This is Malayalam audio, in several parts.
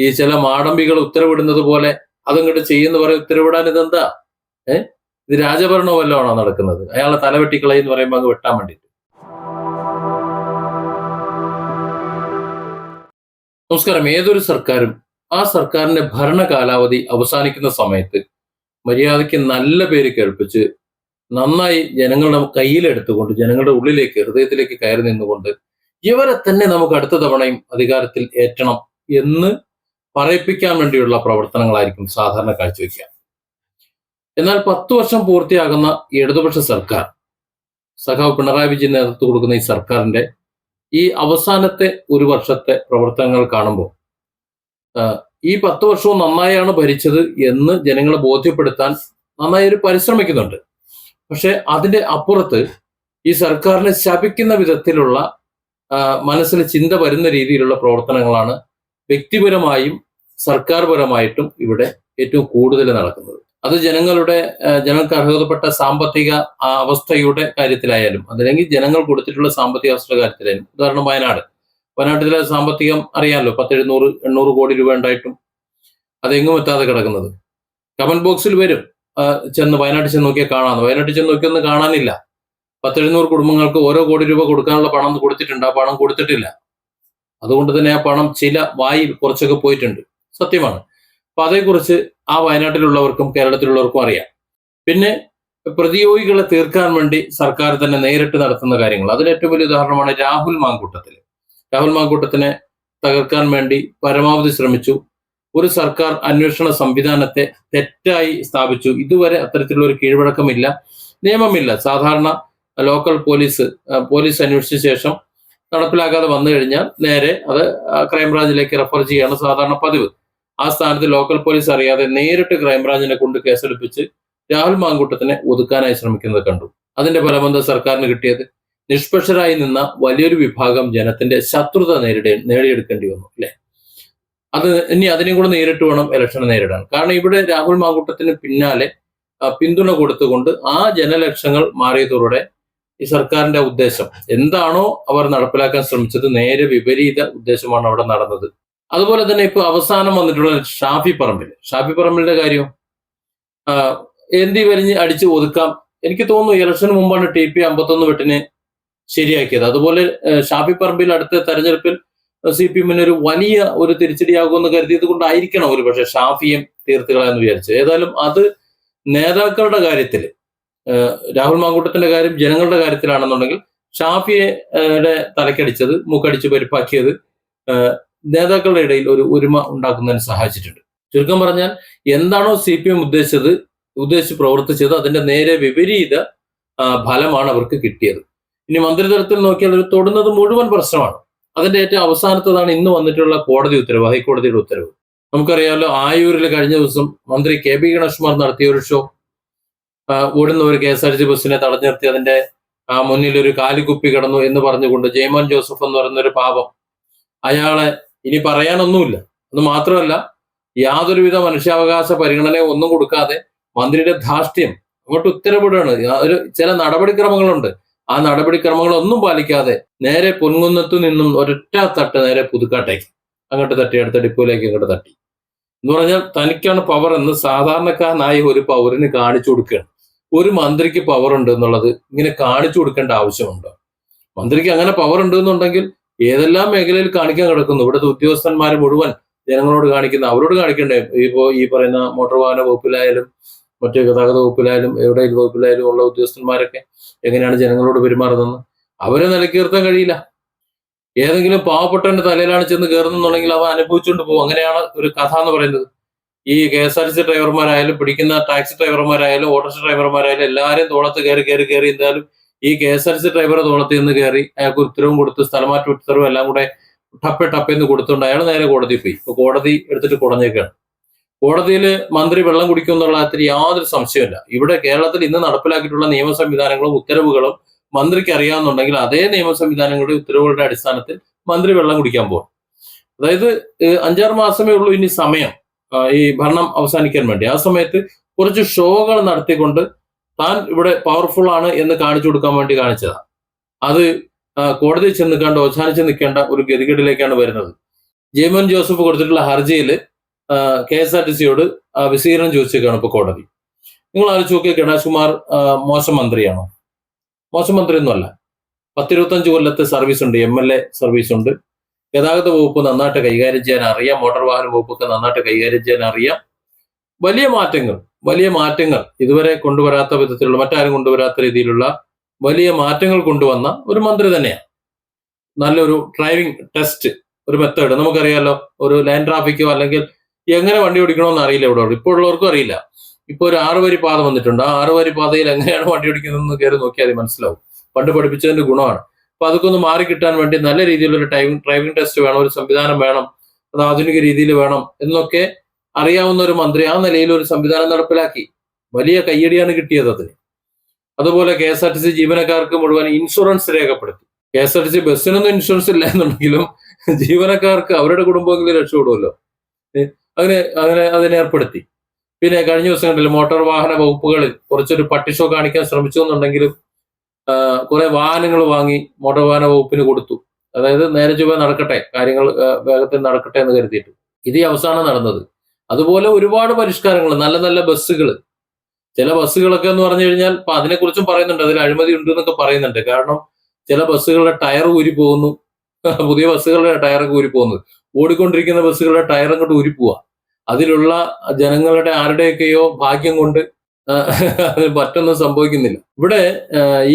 ഈ ചില മാടമ്പികൾ ഉത്തരവിടുന്നത് പോലെ അതങ്ങോട്ട് ചെയ്യുന്ന പറയും ഉത്തരവിടാൻ ഇതെന്താ? ഏ? ഇത് രാജഭരണോ വല്ലതാണോ നടക്കുന്നത്? അയാളെ തലവെട്ടിക്കളയെന്ന് പറയുമ്പോൾ അങ്ങ് വെട്ടാൻ വേണ്ടിയിട്ട് നമസ്കാരം. ഏതൊരു സർക്കാരും ആ സർക്കാരിന്റെ ഭരണ കാലാവധി അവസാനിക്കുന്ന സമയത്ത് മര്യാദയ്ക്ക് നല്ല പേര് കേൾപ്പിച്ച് നന്നായി ജനങ്ങളുടെ കയ്യിലെടുത്തുകൊണ്ട് ജനങ്ങളുടെ ഉള്ളിലേക്ക് ഹൃദയത്തിലേക്ക് കയറി നിന്നുകൊണ്ട് ഇവരെ തന്നെ നമുക്ക് അടുത്ത തവണയും അധികാരത്തിൽ ഏറ്റണം എന്ന് പറയിപ്പിക്കാൻ വേണ്ടിയുള്ള പ്രവർത്തനങ്ങളായിരിക്കും സാധാരണ കാഴ്ചവെക്കുക. എന്നാൽ പത്തു വർഷം പൂർത്തിയാകുന്ന ഇടതുപക്ഷ സർക്കാർ സഖാവ് പിണറായി വിജയൻ നേതൃത്വം കൊടുക്കുന്ന ഈ സർക്കാരിന്റെ ഈ അവസാനത്തെ ഒരു വർഷത്തെ പ്രവർത്തനങ്ങൾ കാണുമ്പോൾ ഈ പത്ത് വർഷവും നന്നായാണ് ഭരിച്ചത് എന്ന് ജനങ്ങളെ ബോധ്യപ്പെടുത്താൻ നന്നായി ഒരു പരിശ്രമിക്കുന്നുണ്ട്. പക്ഷെ അതിന്റെ അപ്പുറത്ത് ഈ സർക്കാരിനെ ശപിക്കുന്ന വിധത്തിലുള്ള മനസ്സിന് ചിന്ത വരുന്ന രീതിയിലുള്ള പ്രവർത്തനങ്ങളാണ് വ്യക്തിപരമായും സർക്കാർ പരമായിട്ടും ഇവിടെ ഏറ്റവും കൂടുതൽ നടക്കുന്നത്. അത് ജനങ്ങളുടെ ജനങ്ങൾക്ക് അർഹതപ്പെട്ട സാമ്പത്തിക അവസ്ഥയുടെ കാര്യത്തിലായാലും അതല്ലെങ്കിൽ ജനങ്ങൾ കൊടുത്തിട്ടുള്ള സാമ്പത്തിക അവസ്ഥയുടെ കാര്യത്തിലായാലും. ഉദാഹരണം വയനാട്. വയനാട്ടിലെ സാമ്പത്തികം അറിയാമല്ലോ പത്ത് എഴുന്നൂറ് എണ്ണൂറ് കോടി രൂപ ഉണ്ടായിട്ടും അതെങ്ങും എത്താതെ കിടക്കുന്നത്. കമന്റ് ബോക്സിൽ വരും. ചെന്ന് വയനാട്ടിൽ ചെന്ന് നോക്കിയാൽ കാണാമെന്ന്. വയനാട്ടിൽ ചെന്ന് നോക്കിയൊന്നും കാണാനില്ല. പത്തെഴുന്നൂറ് കുടുംബങ്ങൾക്ക് ഓരോ കോടി രൂപ കൊടുക്കാനുള്ള പണം കൊടുത്തിട്ടുണ്ട്. ആ പണം കൊടുത്തിട്ടില്ല. അതുകൊണ്ട് തന്നെ ആ പണം ചില വായിൽ കുറച്ചൊക്കെ പോയിട്ടുണ്ട്. സത്യമാണ്. അപ്പൊ അതേക്കുറിച്ച് ആ വയനാട്ടിലുള്ളവർക്കും കേരളത്തിലുള്ളവർക്കും അറിയാം. പിന്നെ പ്രതിയോഗികളെ തീർക്കാൻ വേണ്ടി സർക്കാർ തന്നെ നേരിട്ട് നടത്തുന്ന കാര്യങ്ങൾ. അതിൽ ഏറ്റവും വലിയ ഉദാഹരണമാണ് രാഹുൽ മാങ്കൂട്ടത്തിൽ രാഹുൽ മാങ്കൂട്ടത്തിനെ തകർക്കാൻ വേണ്ടി പരമാവധി ശ്രമിച്ചു. ഒരു സർക്കാർ അന്വേഷണ സംവിധാനത്തെ തെറ്റായി സ്ഥാപിച്ചു. ഇതുവരെ അത്തരത്തിലുള്ള ഒരു കീഴ്വഴക്കമില്ല. നിയമമില്ല. സാധാരണ ലോക്കൽ പോലീസ് പോലീസ് അന്വേഷിച്ച ശേഷം നടപ്പിലാക്കാതെ വന്നു കഴിഞ്ഞാൽ നേരെ അത് ക്രൈംബ്രാഞ്ചിലേക്ക് റെഫർ ചെയ്യാണ് സാധാരണ പതിവ്. ആ സ്ഥാനത്ത് ലോക്കൽ പോലീസ് അറിയാതെ നേരിട്ട് ക്രൈംബ്രാഞ്ചിനെ കൊണ്ട് കേസെടുപ്പിച്ച് രാഹുൽ മാങ്കൂട്ടത്തിനെ ഒതുക്കാനായി ശ്രമിക്കുന്നത് കണ്ടു. അതിന്റെ ഫലമെന്താ സർക്കാരിന് കിട്ടിയത്? നിഷ്പക്ഷരായി നിന്ന വലിയൊരു വിഭാഗം ജനത്തിന്റെ ശത്രുത നേരിടേ നേടിയെടുക്കേണ്ടി വന്നു അല്ലെ? അത് ഇനി അതിനെയും കൂടെ നേരിട്ട് വേണം ഇലക്ഷനെ നേരിടാൻ. കാരണം ഇവിടെ രാഹുൽ മാങ്കൂട്ടത്തിന് പിന്നാലെ പിന്തുണ കൊടുത്തുകൊണ്ട് ആ ജനലക്ഷങ്ങൾ മാറിയതോടെ ഈ സർക്കാരിന്റെ ഉദ്ദേശം. എന്താണോ അവർ നടപ്പിലാക്കാൻ ശ്രമിച്ചത് നേരെ വിപരീത ഉദ്ദേശമാണ് അവിടെ നടന്നത്. അതുപോലെ തന്നെ ഇപ്പൊ അവസാനം വന്നിട്ടുള്ള ഷാഫി പറമ്പിൽ ഷാഫി പറമ്പിലിന്റെ കാര്യം എന്തി വരിഞ്ഞ് അടിച്ചു ഒതുക്കാം? എനിക്ക് തോന്നുന്നു ഇലക്ഷന് മുമ്പാണ് ടി പി അമ്പത്തൊന്ന് വെട്ടിനെ ശരിയാക്കിയത്. അതുപോലെ ഷാഫി പറമ്പിൽ അടുത്ത തെരഞ്ഞെടുപ്പിൽ സി പി എമ്മിന് ഒരു വലിയ ഒരു തിരിച്ചടിയാകുമെന്ന് കരുതിയത് കൊണ്ടായിരിക്കണം ഒരു പക്ഷെ ഷാഫിയും തീർത്തുകളെന്ന് വിചാരിച്ചത്. ഏതായാലും അത് നേതാക്കളുടെ കാര്യത്തിൽ രാഹുൽ മാങ്കൂട്ടത്തിന്റെ കാര്യം ജനങ്ങളുടെ കാര്യത്തിലാണെന്നുണ്ടെങ്കിൽ ഷാഫിയുടെ തലക്കടിച്ചത് മൂക്കടിച്ച് പരിപ്പാക്കിയത് നേതാക്കളുടെ ഇടയിൽ ഒരു ഒരുമ ഉണ്ടാക്കുന്നതിന് സഹായിച്ചിട്ടുണ്ട്. ചുരുക്കം പറഞ്ഞാൽ എന്താണോ സി പി എം ഉദ്ദേശിച്ചത് ഉദ്ദേശിച്ച് പ്രവർത്തിച്ചത് അതിന്റെ നേരെ വിപരീത ഫലമാണ് അവർക്ക് കിട്ടിയത്. ഇനി മന്ത്രിതലത്തിൽ നോക്കിയാൽ ഒരു തൊടുന്നത് മുഴുവൻ പ്രശ്നമാണ്. അതിന്റെ ഏറ്റവും അവസാനത്തതാണ് ഇന്ന് വന്നിട്ടുള്ള കോടതി ഉത്തരവ് ഹൈക്കോടതിയുടെ ഉത്തരവ്. നമുക്കറിയാമല്ലോ ആയൂരിൽ കഴിഞ്ഞ ദിവസം മന്ത്രി കെ. ബി ഗണേഷ്കുമാർ നടത്തിയ ഒരു ഷോ ഓടുന്ന ഒരു കെ എസ് ആർ ടി ബസ്സിനെ തടഞ്ഞു നിർത്തി അതിന്റെ മുന്നിൽ ഒരു കാലിക്കുപ്പി കിടന്നു എന്ന് പറഞ്ഞുകൊണ്ട് ജയ്മോൻ ജോസഫ് എന്ന് പറയുന്ന ഒരു പാപം അയാളെ ഇനി പറയാനൊന്നുമില്ല. അത് മാത്രമല്ല യാതൊരുവിധ മനുഷ്യാവകാശ പരിഗണന ഒന്നും കൊടുക്കാതെ മന്ത്രിയുടെ ധാർഷ്ട്യം അങ്ങോട്ട് ഉത്തരവിടുകയാണ്. ഒരു ചില നടപടിക്രമങ്ങളുണ്ട്. ആ നടപടിക്രമങ്ങളൊന്നും പാലിക്കാതെ നേരെ പൊൻകുന്നത്തു നിന്നും ഒരൊറ്റ തട്ട് നേരെ പുതുക്കാട്ടേക്ക്. അങ്ങോട്ട് തട്ടി അടുത്ത ഡിപ്പോയിലേക്ക് അങ്ങോട്ട് തട്ടി. എന്ന് പറഞ്ഞാൽ തനിക്കാണ് പവർ എന്ന് സാധാരണക്കാരനായി ഒരു പൗരന് കാണിച്ചു കൊടുക്കുകയാണ്. ഒരു മന്ത്രിക്ക് പവർ ഉണ്ട് എന്നുള്ളത് ഇങ്ങനെ കാണിച്ചു കൊടുക്കേണ്ട ആവശ്യമുണ്ടോ. മന്ത്രിക്ക് അങ്ങനെ പവർ ഉണ്ട് എന്നുണ്ടെങ്കിൽ ഏതെല്ലാം മേഖലയിൽ കാണിക്കാൻ കിടക്കുന്നു? ഇവിടുത്തെ ഉദ്യോഗസ്ഥന്മാർ മുഴുവൻ ജനങ്ങളോട് കാണിക്കുന്ന അവരോട് കാണിക്കണ്ടേ? ഇപ്പോ ഈ പറയുന്ന മോട്ടോർ വാഹന വകുപ്പിലായാലും മറ്റു ഗതാഗത വകുപ്പിലായാലും എവിടെ വകുപ്പിലായാലും ഉള്ള ഉദ്യോഗസ്ഥന്മാരൊക്കെ എങ്ങനെയാണ് ജനങ്ങളോട് പെരുമാറുന്നത്? അവരെ നിലക്കീർത്താൻ കഴിയില്ല. ഏതെങ്കിലും പാവപ്പെട്ടവന്റെ തലയിലാണ് ചെന്ന് കയറുന്നുണ്ടെങ്കിൽ അവ അനുഭവിച്ചുകൊണ്ട് പോകും. അങ്ങനെയാണ് ഒരു കഥ എന്ന് പറയുന്നത്. ഈ K S R T C ഡ്രൈവർമാരായാലും പിടിക്കുന്ന ടാക്സി ഡ്രൈവർമാരായാലും ഓട്ടോറിക്ഷ ഡ്രൈവർമാരായാലും എല്ലാവരും തോളത്ത് കയറി കയറി കയറി എന്തായാലും ഈ K S R T C ഡ്രൈവറെ തോളത്ത് നിന്ന് കയറി അയാൾക്ക് ഉത്തരവും കൊടുത്ത് സ്ഥലമാറ്റ ഉത്തരവും എല്ലാം കൂടെ ടപ്പെ ടപ്പെന്ന് കൊടുത്തുകൊണ്ട് അയാൾ നേരെ കോടതി പോയി. ഇപ്പൊ കോടതി എടുത്തിട്ട് കുടഞ്ഞേക്കാണ് കോടതിയിൽ മന്ത്രി വെള്ളം കുടിക്കും എന്നുള്ള കാര്യത്തിൽ യാതൊരു സംശയമില്ല ഇവിടെ കേരളത്തിൽ ഇന്ന് നടപ്പിലാക്കിയിട്ടുള്ള നിയമ സംവിധാനങ്ങളും ഉത്തരവുകളും മന്ത്രിക്ക് അറിയാവുന്നുണ്ടെങ്കിൽ അതേ നിയമ സംവിധാനങ്ങളുടെ ഉത്തരവുകളുടെ അടിസ്ഥാനത്തിൽ മന്ത്രി വെള്ളം കുടിക്കാൻ പോകും അതായത് അഞ്ചാറ് മാസമേ ഉള്ളൂ ഇനി സമയം. ഈ ഭരണം അവസാനിക്കാൻ വേണ്ടി. ആ സമയത്ത് കുറച്ച് ഷോകൾ നടത്തിക്കൊണ്ട് താൻ ഇവിടെ പവർഫുൾ ആണ് എന്ന് കാണിച്ചു കൊടുക്കാൻ വേണ്ടി കാണിച്ചതാണ്. അത് കോടതി ചെന്ന് കണ്ട് അവസാനിച്ച് നിൽക്കേണ്ട ഒരു ഗതികേടിലേക്കാണ് വരുന്നത്. ജെയ്മോൻ ജോസഫ് കൊടുത്തിട്ടുള്ള ഹർജിയിൽ കെ എസ് ആർ ടി സിയോട് വിശീലനം ചോദിച്ചേക്കാണ് ഇപ്പോൾ കോടതി. നിങ്ങൾ ആലോചിച്ച് നോക്കിയ ഗണേഷ് കുമാർ മോശം മന്ത്രിയാണോ? മോശം മന്ത്രിയൊന്നുമല്ല. പത്തിരുപത്തഞ്ച് കൊല്ലത്തെ സർവീസ് ഉണ്ട് എം എൽ എ സർവീസ് ഉണ്ട്. ഗതാഗത വകുപ്പ് നന്നായിട്ട് കൈകാര്യം ചെയ്യാൻ അറിയാം മോട്ടോർ വാഹന വകുപ്പൊക്കെ നന്നായിട്ട് കൈകാര്യം ചെയ്യാൻ അറിയാം. വലിയ മാറ്റങ്ങൾ വലിയ മാറ്റങ്ങൾ ഇതുവരെ കൊണ്ടുവരാത്ത വിധത്തിലുള്ള മറ്റാരും കൊണ്ടുവരാത്ത രീതിയിലുള്ള വലിയ മാറ്റങ്ങൾ കൊണ്ടുവന്ന ഒരു മന്ത്രി തന്നെയാണ്. നല്ലൊരു ഡ്രൈവിംഗ് ടെസ്റ്റ് ഒരു മെത്തേഡ് നമുക്കറിയാലോ ഒരു ലാൻഡ് ട്രാഫിക്കോ അല്ലെങ്കിൽ എങ്ങനെ വണ്ടി ഓടിക്കണമെന്ന് അറിയില്ല ഇവിടെ. ഇപ്പോൾ ഉള്ളവർക്കും അറിയില്ല. ഇപ്പൊ ഒരു ആറ് വരി പാത വന്നിട്ടുണ്ട്. ആ ആറ് വരി പാതയിൽ എങ്ങനെയാണ് വണ്ടി ഓടിക്കുന്നതെന്ന് കയറി നോക്കിയാൽ മനസ്സിലാവും. പണ്ട് പഠിപ്പിച്ചതിന്റെ ഗുണമാണ്. അപ്പൊ അതൊക്കെ ഒന്ന് മാറി കിട്ടാൻ വേണ്ടി നല്ല രീതിയിലുള്ള ഡ്രൈവിംഗ് ഡ്രൈവിംഗ് ടെസ്റ്റ് വേണം ഒരു സംവിധാനം വേണം അത് ആധുനിക രീതിയിൽ വേണം എന്നൊക്കെ അറിയാവുന്ന ഒരു മന്ത്രി ആ നിലയിൽ ഒരു സംവിധാനം നടപ്പിലാക്കി. വലിയ കയ്യടിയാണ് കിട്ടിയത് അതിന്. അതുപോലെ K S R T C ജീവനക്കാർക്ക് മുഴുവൻ ഇൻഷുറൻസ് രേഖപ്പെടുത്തി. K S R T C ബസ്സിനൊന്നും insurance ഇല്ല എന്നുണ്ടെങ്കിലും ജീവനക്കാർക്ക് അവരുടെ കുടുംബമെങ്കിലും രക്ഷപ്പെടുമല്ലോ. അങ്ങനെ അങ്ങനെ അതിനെ ഏർപ്പെടുത്തി. പിന്നെ കഴിഞ്ഞ ദിവസങ്ങളിൽ മോട്ടോർ വാഹന വകുപ്പുകളിൽ കുറച്ചൊരു പട്ടിഷോ കാണിക്കാൻ ശ്രമിച്ചു എന്നുണ്ടെങ്കിലും കുറെ വാഹനങ്ങൾ വാങ്ങി മോട്ടോർ വാഹന വകുപ്പിന് കൊടുത്തു. അതായത് നേരെ ചൊവ്വ നടക്കട്ടെ കാര്യങ്ങൾ വേഗത്തിൽ നടക്കട്ടെ എന്ന് കരുതിയിട്ട്. ഇത് അവസാനം നടന്നത്. അതുപോലെ ഒരുപാട് പരിഷ്കാരങ്ങൾ നല്ല നല്ല ബസ്സുകൾ. ചില ബസ്സുകളൊക്കെ എന്ന് പറഞ്ഞു കഴിഞ്ഞാൽ ഇപ്പൊ അതിനെക്കുറിച്ചും പറയുന്നുണ്ട് അതിൽ അഴിമതി ഉണ്ട് എന്നൊക്കെ പറയുന്നുണ്ട്. കാരണം ചില ബസ്സുകളുടെ ടയർ ഊരി പോകുന്നു. പുതിയ ബസ്സുകളുടെ ടയറൊക്കെ ഊരി പോകുന്നത് ഓടിക്കൊണ്ടിരിക്കുന്ന ബസ്സുകളുടെ ടയർ അങ്ങോട്ട് ഊരി പോവാ. അതിലുള്ള ജനങ്ങളുടെ ആരുടെയൊക്കെയോ ഭാഗ്യം കൊണ്ട് മറ്റൊന്നും സംഭവിക്കുന്നില്ല. ഇവിടെ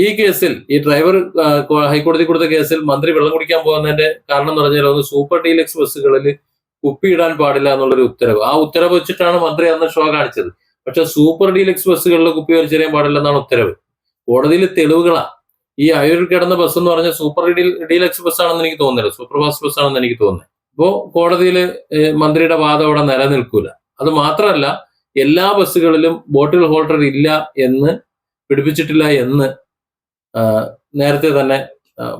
ഈ കേസിൽ ഈ ഡ്രൈവർ ഹൈക്കോടതി കൊടുത്ത കേസിൽ മന്ത്രി വെള്ളം കുടിക്കാൻ പോകുന്നതിന്റെ കാരണം എന്ന് പറഞ്ഞാൽ ഒന്ന് സൂപ്പർ ഡീലക്സ് ബസ്സുകളിൽ കുപ്പിയിടാൻ പാടില്ല എന്നുള്ളൊരു ഉത്തരവ്. ആ ഉത്തരവ് വെച്ചിട്ടാണ് മന്ത്രി അന്ന് ഷോ കാണിച്ചത്. പക്ഷെ സൂപ്പർ ഡീലക്സ് ബസ്സുകളിൽ കുപ്പി വലിച്ചെറിയാൻ പാടില്ല എന്നാണ് ഉത്തരവ്. കോടതിയിൽ തെളിവുകളാ. ഈ അയൂരിൽ കിടന്ന ബസ് എന്ന് പറഞ്ഞാൽ സൂപ്പർ ഡീലക്സ് ബസ്സാണെന്ന് എനിക്ക് തോന്നുന്നില്ല. സൂപ്പർ ഫാസ്റ്റ് ബസ്സാണെന്ന് എനിക്ക് തോന്നുന്നത് അപ്പോ കോടതിയിൽ മന്ത്രിയുടെ വാദം അവിടെ നിലനിൽക്കൂല. അത് മാത്രമല്ല എല്ലാ ബസ്സുകളിലും ബോട്ടിൽ ഹോൾഡർ ഇല്ല എന്ന് പിടിപ്പിച്ചിട്ടില്ല എന്ന് നേരത്തെ തന്നെ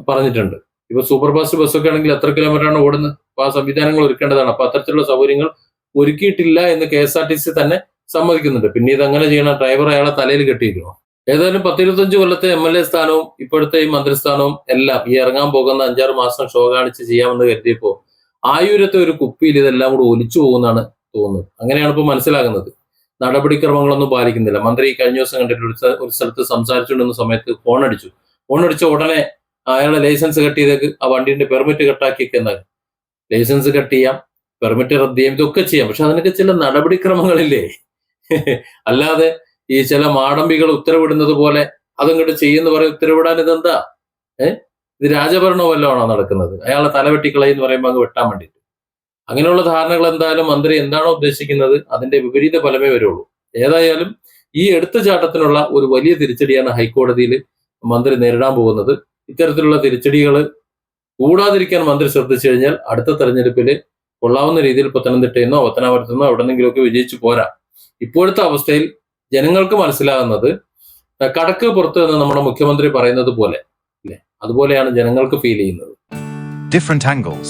പറഞ്ഞിട്ടുണ്ട്. ഇപ്പൊ സൂപ്പർ ഫാസ്റ്റ് ബസ്സൊക്കെ ആണെങ്കിൽ എത്ര കിലോമീറ്ററാണ് ഓടുന്നത്? അപ്പൊ ആ സംവിധാനങ്ങൾ ഒരുക്കേണ്ടതാണ്. അപ്പൊ അത്തരത്തിലുള്ള സൗകര്യങ്ങൾ ഒരുക്കിയിട്ടില്ല എന്ന് K S R T C തന്നെ സമ്മതിക്കുന്നുണ്ട്. പിന്നെ ഇത് അങ്ങനെ ചെയ്യണം ഡ്രൈവർ അയാളെ തലയിൽ കെട്ടിയിരിക്കണോ ഏതായാലും പത്തിരുപത്തഞ്ച് കൊല്ലത്തെ എം എൽ എ സ്ഥാനവും ഇപ്പോഴത്തെ ഈ മന്ത്രിസ്ഥാനവും എല്ലാം ഈ ഇറങ്ങാൻ പോകുന്ന അഞ്ചാറ് മാസം ഷോ കാണിച്ച് ചെയ്യാമെന്ന് കരുതിയപ്പോ ആയൂരത്തെ ഒരു കുപ്പിയിൽ ഇതെല്ലാം കൂടെ ഒലിച്ചു പോകുന്നതാണ് തോന്നുന്നത്. അങ്ങനെയാണ് ഇപ്പൊ മനസ്സിലാകുന്നത്. നടപടിക്രമങ്ങളൊന്നും പാലിക്കുന്നില്ല. മന്ത്രി കഴിഞ്ഞ ദിവസം കണ്ടിട്ട് ഒരു സ്ഥ- ഒരു സ്ഥലത്ത് സംസാരിച്ചുകൊണ്ടിരുന്ന സമയത്ത് ഫോൺ അടിച്ചു ഫോൺ അടിച്ച ഉടനെ അയാളെ ലൈസൻസ് കട്ട് ചെയ്തേക്ക് ആ വണ്ടിന്റെ പെർമിറ്റ് കട്ടാക്കിയൊക്കെ എന്നാൽ ലൈസൻസ് കട്ട് ചെയ്യാം പെർമിറ്റ് റദ്ദ് ചെയ്യാം ഇതൊക്കെ ചെയ്യാം. പക്ഷെ അതിനൊക്കെ ചില നടപടിക്രമങ്ങളില്ലേ? അല്ലാതെ ഈ ചില മാടമ്പികൾ ഉത്തരവിടുന്നത് പോലെ അതങ്ങോട്ട് ചെയ്യുന്ന പറയും ഉത്തരവിടാൻ ഇതെന്താ? ഏഹ് ഇത് രാജഭരണോ വല്ലതാണോ നടക്കുന്നത്? അയാളെ തലവെട്ടിക്കളയെന്ന് പറയുമ്പോൾ അങ്ങ് വെട്ടാൻ വേണ്ടിയിട്ട് അങ്ങനെയുള്ള ധാരണകൾ എന്തായാലും മന്ത്രി എന്താണോ ഉദ്ദേശിക്കുന്നത് അതിന്റെ വിപരീത ഫലമേ വരുള്ളൂ. ഏതായാലും ഈ എടുത്തുചാട്ടത്തിനുള്ള ഒരു വലിയ തിരിച്ചടിയാണ് ഹൈക്കോടതിയിൽ മന്ത്രി നേരിടാൻ പോകുന്നത്. ഇത്തരത്തിലുള്ള തിരിച്ചടികൾ കൂടാതിരിക്കാൻ മന്ത്രി ശ്രദ്ധിച്ചു കഴിഞ്ഞാൽ അടുത്ത തെരഞ്ഞെടുപ്പിൽ കൊള്ളാവുന്ന രീതിയിൽ പത്തനംതിട്ടയെന്നോ പത്തനാപുരത്തുനിന്നോ എവിടെന്നെങ്കിലുമൊക്കെ വിജയിച്ചു പോരാ. ഇപ്പോഴത്തെ അവസ്ഥയിൽ ജനങ്ങൾക്ക് മനസ്സിലാകുന്നത് കടക്ക് പുറത്ത് എന്ന് നമ്മുടെ മുഖ്യമന്ത്രി പറയുന്നത് പോലെ അതുപോലെയാണ് ജനങ്ങൾക്ക് ഫീൽ ചെയ്യുന്നത്. Different angles.